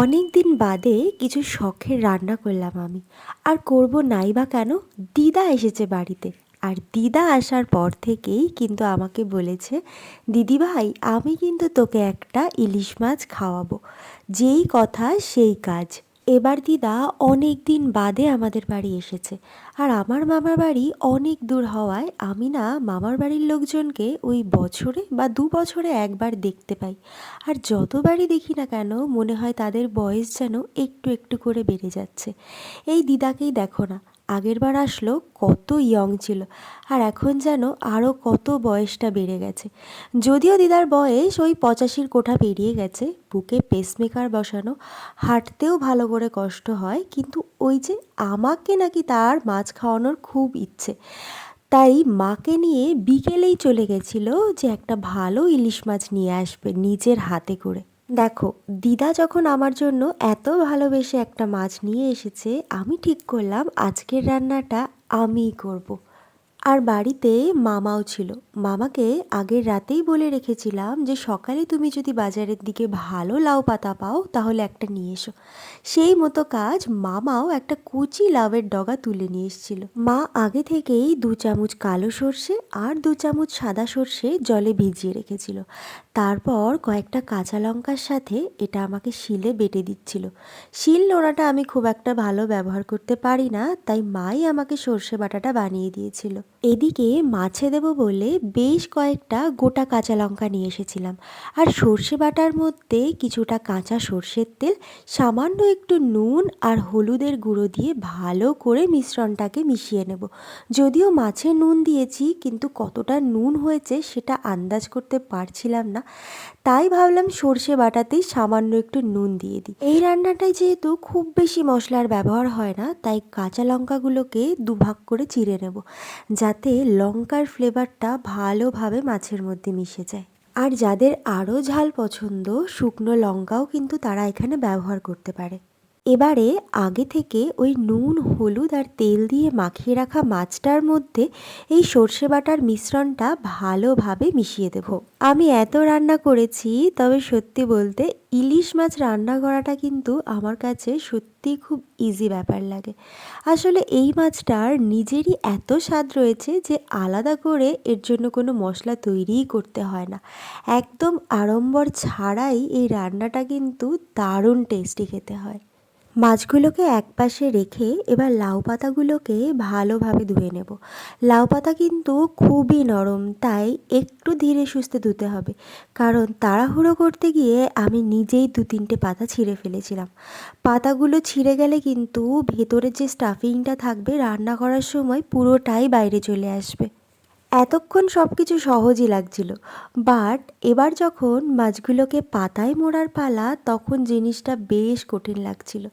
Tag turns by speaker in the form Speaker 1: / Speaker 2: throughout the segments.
Speaker 1: অনেক দিন বাদে কিছু শখের রান্না করলাম আমি। আর করব নাই বা কেন? দিদা এসেছে বাড়িতে। আর দিদা আসার পর থেকেই কিন্তু আমাকে বলেছে, দিদি ভাই, আমি কিন্তু তোকে একটা ইলিশ মাছ খাওয়াবো। যেই কথা, সেই কাজ। এবার দিদা অনেক দিন বাদে আমাদের বাড়ি এসেছে। আর আমার মামার বাড়ি অনেক দূর হওয়ায় আমি না মামার বাড়ির লোকজনকে ওই বছরে বা দু বছরে একবার দেখতে পাই। আর যতবারই দেখি না কেন, মনে হয় তাদের বয়স যেন একটু একটু করে বেড়ে যাচ্ছে। এই দিদাকেই দেখো না। আগেরবার আসলো কত ইয়ং ছিল, আর এখন যেন আরও কত বয়সটা বেড়ে গেছে। যদিও দিদার বয়স ওই পঁচাশির কোঠা পেরিয়ে গেছে, বুকে পেসমেকার বসানো, হাঁটতেও ভালো করে কষ্ট হয়, কিন্তু ওই যে আমাকে নাকি তার মাছ খাওয়ানোর খুব ইচ্ছে। তাই মাকে নিয়ে বিকেলেই চলে গেছিল যে একটা ভালো ইলিশ মাছ নিয়ে আসবে নিজের হাতে করে। দেখো, দিদা যখন আমার জন্য এত ভালোবেসে একটা মাছ নিয়ে এসেছে, আমি ঠিক করলাম আজকের রান্নাটা আমিই করব। আর বাড়িতে মামাও ছিল। মামাকে আগের রাতেই বলে রেখেছিলাম যে, সকালে তুমি যদি বাজারের দিকে ভালো লাউ পাতা পাও, তাহলে একটা নিয়ে এসো। সেই মতো কাজ মামাও একটা কুচি লাউয়ের ডগা তুলে নিয়ে এসেছিল। মা আগে থেকেই দু চামচ কালো সর্ষে আর দু চামচ সাদা সর্ষে জলে ভিজিয়ে রেখেছিল। তারপর কয়েকটা কাঁচা লঙ্কার সাথে এটা আমাকে শিলে বেটে দিচ্ছিল। শিল নোড়াটা আমি খুব একটা ভালো ব্যবহার করতে পারি না, তাই মাই আমাকে সর্ষে বাটাটা বানিয়ে দিয়েছিল। এদিকে মাছে দেবো বলে বেশ কয়েকটা গোটা কাঁচা লঙ্কা নিয়ে এসেছিলাম। আর সর্ষে বাটার মধ্যে কিছুটা কাঁচা সর্ষের তেল, সামান্য একটু নুন আর হলুদের গুঁড়ো দিয়ে ভালো করে মিশ্রণটাকে মিশিয়ে নেব। যদিও মাছে নুন দিয়েছি, কিন্তু কতটা নুন হয়েছে সেটা আন্দাজ করতে পারছিলাম না। তাই ভাবলাম সর্ষে বাটাতেই সামান্য একটু নুন দিয়ে দিই। এই রান্নাটায় যেহেতু খুব বেশি মশলার ব্যবহার হয় না, তাই কাঁচা লঙ্কাগুলোকে দুভাগ করে চিড়ে নেব। যাতে লঙ্কার ফ্লেভারটা ভালোভাবে মাছের মধ্যে মিশে যায়। আর যাদের আরও ঝাল পছন্দ, শুকনো লঙ্কাও কিন্তু তারা এখানে ব্যবহার করতে পারে। এবারে আগে থেকে ওই নুন, হলুদ আর তেল দিয়ে মাখিয়ে রাখা মাছটার মধ্যে এই সর্ষে বাটার মিশ্রণটা ভালোভাবে মিশিয়ে দেব। আমি এত রান্না করেছি, তবে সত্যি বলতে ইলিশ মাছ রান্না করাটা কিন্তু আমার কাছে সত্যি খুব ইজি ব্যাপার লাগে। আসলে এই মাছটার নিজেরই এত স্বাদ রয়েছে যে আলাদা করে এর জন্য কোনো মশলা তৈরিই করতে হয় না। একদম আড়ম্বর ছাড়াই এই রান্নাটা কিন্তু দারুণ টেস্টি খেতে হয়। মাছগুলোকে এক পাশে রেখে এবার লাউ পাতাগুলোকে ভালোভাবে ধুয়ে নেব। লাউ পাতা কিন্তু খুবই নরম, তাই একটু ধীরে সুস্থে ধুতে হবে। কারণ তাড়াহুড়ো করতে গিয়ে আমি নিজেই দু তিনটে পাতা ছিঁড়ে ফেলেছিলাম। পাতাগুলো ছিঁড়ে গেলে কিন্তু ভেতরের যে স্টাফিংটা থাকবে রান্না করার সময় পুরোটাই বাইরে চলে আসবে। এতক্ষণ সব কিছু সহজই লাগছিল। বাট এবার যখন মাছগুলোকে পাতায় মোড়ার পালা, তখন জিনিসটা বেশ কঠিন লাগছিল।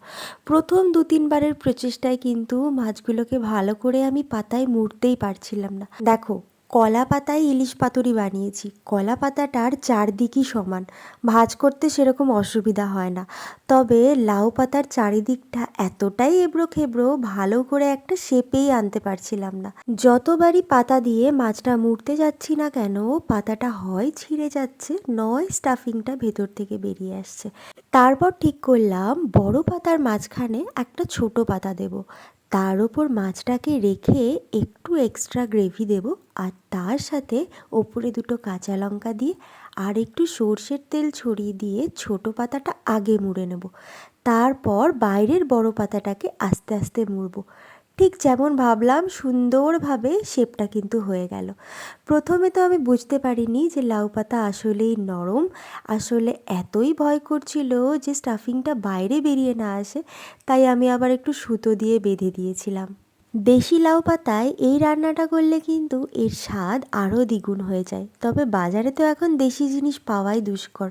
Speaker 1: প্রথম দু তিনবারের প্রচেষ্টায় কিন্তু মাছগুলোকে ভালো করে আমি পাতায় মুড়তেই পারছিলাম না। দেখো কলা পাতায় ইলিশ পাতুরি বানিয়েছি। কলা পাতাটার চারদিকই সমান। ভাজ করতে সেরকম অসুবিধা হয় না। তবে লাউ পাতার চারিদিকটা এতটাই এবড়ো খেবড়ো ভালো করে একটা শেপেই আনতে পারছিলাম না। যতবারই পাতা দিয়ে মাছটা মুড়তে যাচ্ছি না কেন, পাতাটা হয় ছিঁড়ে যাচ্ছে, নয় স্টাফিংটা ভেতর থেকে বেরিয়ে আসছে। তারপর ঠিক করলাম, বড় পাতার মাঝখানে একটা ছোট পাতা দেব। তার ওপর মাছটাকে রেখে একটু এক্সট্রা গ্রেভি দেব আর তার সাথে ওপরে দুটো কাঁচা লঙ্কা দিয়ে আর একটু সর্ষের তেল ছড়িয়ে দিয়ে ছোট পাতাটা আগে মুড়ে নেব। তারপর বাইরের বড় পাতাটাকে আস্তে আস্তে মুড়ব। ঠিক যেমন ভাবলাম, সুন্দরভাবে শেপটা কিন্তু হয়ে গেল। প্রথমে তো আমি বুঝতে পারিনি যে লাউ পাতা আসলেই নরম। আসলে এতই ভয় করছিল যে স্টাফিংটা বাইরে বেরিয়ে না আসে, তাই আমি আবার একটু সুতো দিয়ে বেঁধে দিয়েছিলাম। দেশি লাউ পাতায় এই রান্নাটা করলে কিন্তু এর স্বাদ আরও দ্বিগুণ হয়ে যায়। তবে বাজারে তো এখন দেশি জিনিস পাওয়াই দুষ্কর।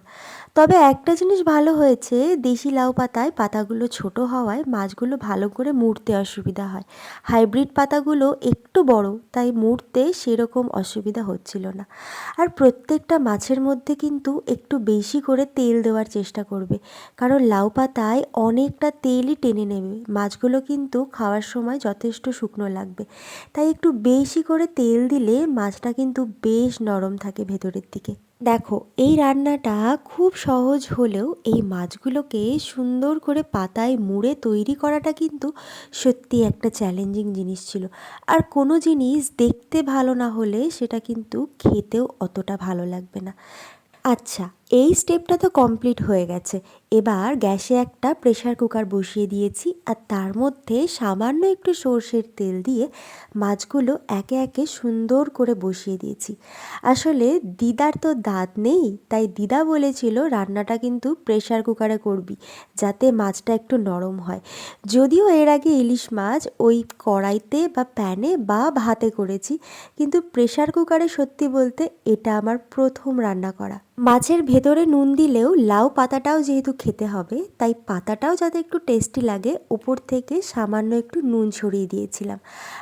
Speaker 1: তবে একটা জিনিস ভালো হয়েছে, দেশি লাউ পাতায় পাতাগুলো ছোট হওয়ায় মাছগুলো ভালো করে মুড়তে অসুবিধা হয়। হাইব্রিড পাতাগুলো একটু বড়, তাই মুড়তে সেরকম অসুবিধা হচ্ছিল না। আর প্রত্যেকটা মাছের মধ্যে কিন্তু একটু বেশি করে তেল দেওয়ার চেষ্টা করবে, কারণ লাউ পাতায় অনেকটা তেলই টেনে নেবে। মাছগুলো কিন্তু খাওয়ার সময় যথেষ্ট শুকনো লাগবে। তাই একটু বেশি করে তেল দিলে মাছটা কিন্তু বেশ নরম থাকে ভেতরের দিকে। দেখো, এই রান্নাটা খুব সহজ হলেও এই মাছগুলোকে সুন্দর করে পাতায় মুড়ে তৈরি করাটা কিন্তু সত্যি একটা চ্যালেঞ্জিং জিনিস ছিল। আর কোনো জিনিস দেখতে ভালো না হলে সেটা কিন্তু খেতেও অতটা ভালো লাগবে না। আচ্ছা এই স্টেপটা তো কমপ্লিট হয়ে গেছে। এবার গ্যাসে একটা প্রেশার কুকার বসিয়ে দিয়েছি আর তার মধ্যে সামান্য একটু সর্ষের তেল দিয়ে মাছগুলো একে একে সুন্দর করে বসিয়ে দিয়েছি। আসলে দিদার তো দাঁত নেই, তাই দিদা বলেছিল রান্নাটা কিন্তু প্রেশার কুকারে করবি, যাতে মাছটা একটু নরম হয়। যদিও এর আগে ইলিশ মাছ ওই কড়াইতে বা প্যানে বা ভাতে করেছি, কিন্তু প্রেশার কুকারে সত্যি বলতে এটা আমার প্রথম রান্না করা। মাছের ভেতরে নুন দিলেও লাউ পাতাটাও যেহেতু খেতে হবে, তাই পাতাটাও যাতে একটু টেস্টি লাগে ওপর থেকে সামান্য একটু নুন ছড়িয়ে দিয়েছিলাম।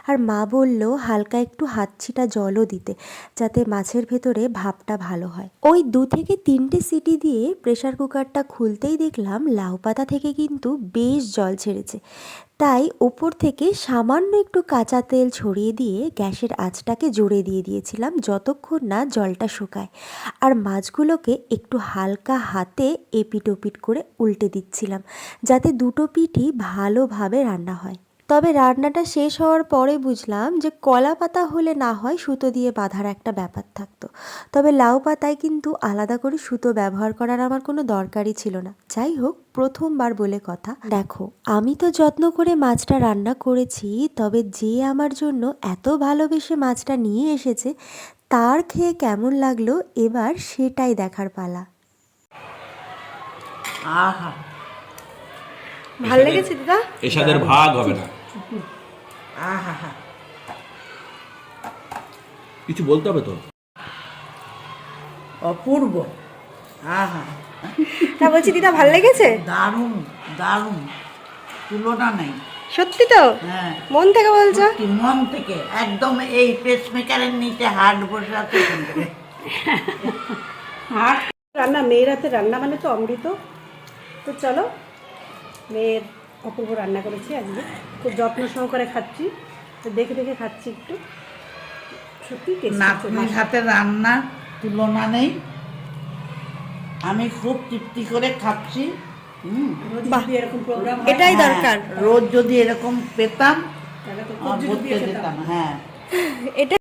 Speaker 1: আর মা বলল, হালকা একটু হাতছিটা জলও দিতে, যাতে মাছের ভেতরে ভাপটা ভালো হয়। ওই দু থেকে তিনটে সিটি দিয়ে প্রেসার কুকারটা খুলতেই দেখলাম লাউ পাতা থেকে কিন্তু বেশ জল ছেড়েছে। তাই ওপর থেকে সামান্য একটু কাঁচা তেল ছড়িয়ে দিয়ে গ্যাসের আঁচটাকে জোরে দিয়ে দিয়েছিলাম যতক্ষণ না জলটা শুকায়। আর মাছগুলোকে একটু হালকা হাতে এপিট ওপিট করে উল্টে দিচ্ছিলাম, যাতে দুটো পিঠই ভালোভাবে রান্না হয়। তবে রান্নাটা শেষ হওয়ার পরে বুঝলাম যে কলা পাতা হলে না হয় সুতো দিয়ে বাঁধার একটা ব্যাপার থাকতো। তবে লাউ পাতায় কিন্তু আলাদা করে সুতো ব্যবহার করার আমার কোনো দরকারই ছিল না। যাই হোক প্রথমবার বলে কথা। দেখো আমি তো যত্ন করে মাছটা রান্না করেছি তবে যে আমার জন্য এত ভালোবেসে মাছটা নিয়ে এসেছে তার খেয়ে কেমন লাগল এবার সেটাই দেখার পালা।
Speaker 2: আহা।
Speaker 3: ভালো লেগেছে দিদা?
Speaker 4: এসাদের ভাগ হবে না।
Speaker 2: আহা হা
Speaker 4: কিছু বলতে হবে তো?
Speaker 2: অপূর্ব। আহা।
Speaker 3: তা বলছি দিদা ভালো লেগেছে?
Speaker 2: দারুণ দারুণ। তুলনা নেই।
Speaker 3: সত্যি তো?
Speaker 2: হ্যাঁ।
Speaker 3: মন থেকে বলছো?
Speaker 2: সত্যি মন থেকে। একদম এই পেসমেকারের নিচে হাট বসে আছে
Speaker 5: হাট? রান্না মেয়ের হাতে রান্না মানে তো অমৃত। তো চলো মেয়ের অপূর্ব রান্না করেছি আজকে। খুব যত্ন সহকারে খাচ্ছি। দেখে দেখে খাচ্ছি একটু। সত্যি
Speaker 2: নাতনির হাতে রান্না তুলনা নেই। আমি খুব তৃপ্তি করে খাচ্ছি। হুম।
Speaker 5: এরকম প্রোগ্রাম
Speaker 3: এটাই
Speaker 2: হ্যাঁ,
Speaker 3: দরকার।
Speaker 2: রোজ যদি এরকম পেতাম হ্যাঁ।
Speaker 3: এটা